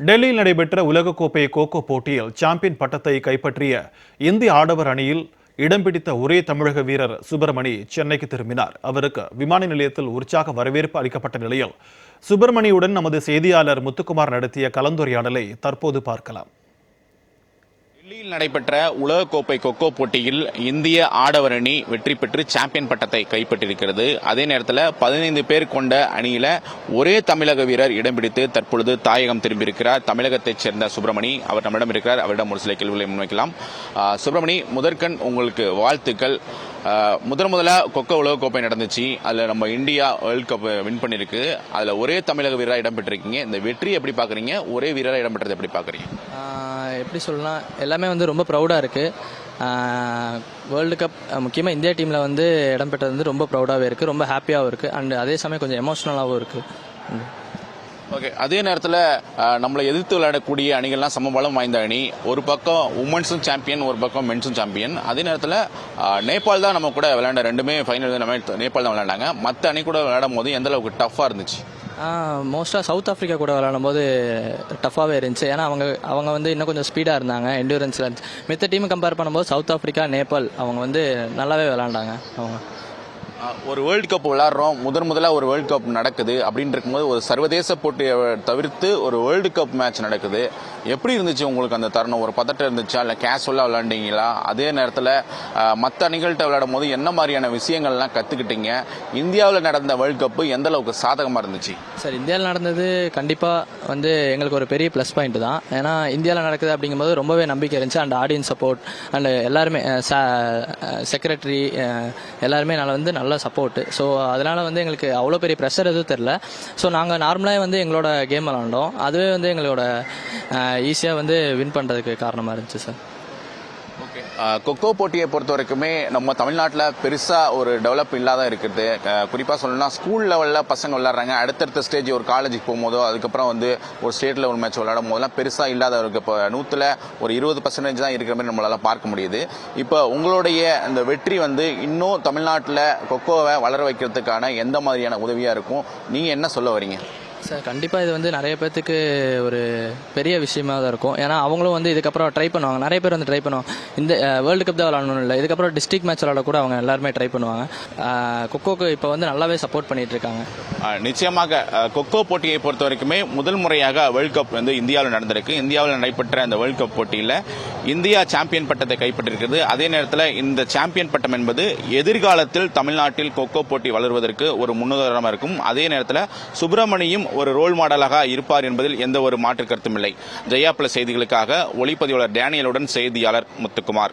டெல்லியில் நடைபெற்ற உலகக்கோப்பை கோகோ போட்டியில் சாம்பியன் பட்டத்தை கைப்பற்றிய இந்திய ஆடவர் அணியில் இடம் பிடித்த ஒரே தமிழக வீரர் சுப்பிரமணி சென்னைக்கு திரும்பினார். அவருக்கு விமான நிலையத்தில் உற்சாக வரவேற்பு அளிக்கப்பட்ட நிலையில் சுப்பிரமணியுடன் நமது செய்தியாளர் முத்துக்குமார் நடத்திய கலந்துரையாடலை தற்போது பார்க்கலாம். இட்லியில் நடைபெற்ற உலகக்கோப்பை கொக்கோ போட்டியில் இந்திய ஆடவர் அணி வெற்றி பெற்று சாம்பியன் பட்டத்தை கைப்பற்றியிருக்கிறது. அதே நேரத்தில் பதினைந்து பேர் கொண்ட அணியில ஒரே தமிழக வீரர் இடம் பிடித்து தற்பொழுது தாயகம் திரும்பியிருக்கிறார். தமிழகத்தைச் சேர்ந்த சுப்பிரமணி அவர் நம்மிடம் இருக்கிறார். அவரிடம் ஒரு சில கேள்விகளை முன்வைக்கலாம். சுப்பிரமணி முதற்கண் உங்களுக்கு வாழ்த்துக்கள். முதன் முதலா கொக்கோ உலகக்கோப்பை நடந்துச்சு. அதுல நம்ம இந்தியா வேர்ல்ட் கப் வின் பண்ணிருக்கு அதுல ஒரே தமிழக வீரராக இடம் பெற்றிருக்கீங்க. இந்த வெற்றி எப்படி பாக்குறீங்க? ஒரே வீரராக இடம் பெற்றது எப்படி பாக்குறீங்க? எப்படி சொல்லலாம் எல்லாமே வந்து ரொம்ப ப்ரௌடாக இருக்குது வேர்ல்டு கப் முக்கியமாக இந்தியா டீமில் வந்து இடம் பெற்றது வந்து ரொம்ப ப்ரௌடாகவே இருக்குது ரொம்ப ஹாப்பியாகவும் இருக்குது அண்ட் அதே சமயம் கொஞ்சம் எமோஷ்னலாகவும் இருக்குது ஓகே அதே நேரத்தில் நம்மளை எதிர்த்து விளையாடக்கூடிய அணிகள்லாம் சமபலம் வாய்ந்த அணி. ஒரு பக்கம் உமன்ஸும் சாம்பியன் ஒரு பக்கம் மென்ஸும் சாம்பியன் அதே நேரத்தில் நேபாள் தான் நம்ம கூட விளையாண்ட ரெண்டுமே ஃபைனல் நம்ம நேபாள் தான் விளையாண்டாங்க. மற்ற அணி கூட விளையாடும் போது எந்த அளவுக்கு டஃப்பாக இருந்துச்சு? மோஸ்ட்டாக சவுத் ஆஃப்ரிக்கா கூட விளையாடும் போது டஃப்பாகவே இருந்துச்சு. ஏன்னா அவங்க அவங்க வந்து இன்னும் கொஞ்சம் ஸ்பீடாக இருந்தாங்க என்டூரன்ஸில் இருந்துச்சு மித்த டீம் கம்பேர் பண்ணும்போது சவுத் ஆஃப்ரிக்கா நேபாள் அவங்க வந்து நல்லாவே விளையாண்டாங்க அவங்க. ஒரு வேர்ல்டு கப் விளாட்றோம். முதன் முதலாக ஒரு வேர்ல்டு கப் நடக்குது அப்படின்னு இருக்கும்போது ஒரு சர்வதேச போட்டியை தவிர்த்து ஒரு வேர்ல்டு கப் மேட்ச் நடக்குது. எப்படி இருந்துச்சு உங்களுக்கு அந்த தருணம்? ஒரு பதட்டம் இருந்துச்சா? இல்லை கேஷுவலாக விளாண்டிங்களா? அதே நேரத்தில் மற்ற அணிகள்கிட்ட விளையாடும் போது என்ன மாதிரியான விஷயங்கள்லாம் கற்றுக்கிட்டீங்க இந்தியாவில் நடந்த வேர்ல்டு கப்பு எந்த அளவுக்கு சாதகமாக இருந்துச்சு? சார் இந்தியாவில் நடந்தது கண்டிப்பாக வந்து எங்களுக்கு ஒரு பெரிய ப்ளஸ் பாயிண்ட் தான். ஏன்னா இந்தியாவில் நடக்குது அப்படிங்கும்போது ரொம்பவே நம்பிக்கை இருந்துச்சு. அண்ட் ஆடியன்ஸ் சப்போர்ட் அண்ட் எல்லாருமே செக்ரட்டரி எல்லாருமே நல்லா வந்து நல்லா சப்போர்ட் ஸோ அதனால் வந்து எங்களுக்கு அவ்வளோ பெரிய ப்ரெஷர் எதுவும் தெரில ஸோ நாங்கள் நார்மலாக வந்து எங்களோட கேம் விளாண்டோம் அதுவே வந்து எங்களோட ஈஸியாக வந்து வின் பண்ணுறதுக்கு காரணமாக இருந்துச்சு சார் கொக்கோ போட்டியை பொறுத்த வரைக்குமே நம்ம தமிழ்நாட்டில் பெருசாக ஒரு டெவலப் இல்லாத இருக்குது. குறிப்பாக சொல்லணும்னா ஸ்கூல் லெவலில் பசங்க விளாட்றாங்க அடுத்தடுத்த ஸ்டேஜ் ஒரு காலேஜுக்கு போகும்போதோ அதுக்கப்புறம் வந்து ஒரு ஸ்டேட் லெவல் மேட்ச் விளாடும் போதெல்லாம் பெருசாக இல்லாத இருக்கு இப்போ நூற்றில் ஒரு இருபது பர்சன்டேஜ் தான் இருக்கிற மாதிரி நம்மளால பார்க்க முடியுது. இப்போ உங்களுடைய இந்த வெற்றி வந்து இன்னும் தமிழ்நாட்டில் கொக்கோவை வளர வைக்கிறதுக்கான எந்த மாதிரியான உதவியாக இருக்கும்? நீங்கள் என்ன சொல்ல வரீங்க? சார் கண்டிப்பாக இது வந்து நிறைய பேர்த்துக்கு ஒரு பெரிய விஷயமா தான் இருக்கும். ஏன்னா அவங்களும் வந்து இதுக்கப்புறம் ட்ரை பண்ணுவாங்க. நிறைய பேர் வந்து ட்ரை பண்ணுவாங்க. இந்த வேர்ல்டு கப் தான் விளாடணும் இல்லை. இதுக்கப்புறம் டிஸ்ட்ரிக்ட் மேட்ச் விளாட கூட அவங்க எல்லாருமே ட்ரை பண்ணுவாங்க. கொக்கோக்கு இப்போ வந்து நல்லாவே சப்போர்ட் பண்ணிட்டு இருக்காங்க. நிச்சயமாக கொக்கோ போட்டியை பொறுத்த வரைக்குமே முதல் முறையாக வேர்ல்ட் கப் வந்து இந்தியாவில் நடந்திருக்கு. இந்தியாவில் நடைபெற்ற அந்த வேர்ல்ட் கப் போட்டியில் இந்தியா சாம்பியன் பட்டத்தை கைப்பற்றிருக்கிறது. அதே நேரத்தில் இந்த சாம்பியன் பட்டம் என்பது எதிர்காலத்தில் தமிழ்நாட்டில் கொக்கோ போட்டி வளர்வதற்கு ஒரு முன்னுதாரணமாக இருக்கும். அதே நேரத்தில் சுப்பிரமணியும் ஒரு ரோல் மாடலாக இருப்பார் என்பதில் எந்த ஒரு மாற்று கருத்தும் இல்லை. ஜெயா பிளஸ் செய்திகளுக்காக ஒளிப்பதிவாளர் டேனியலுடன் செய்தியாளர் முத்துக்குமார்.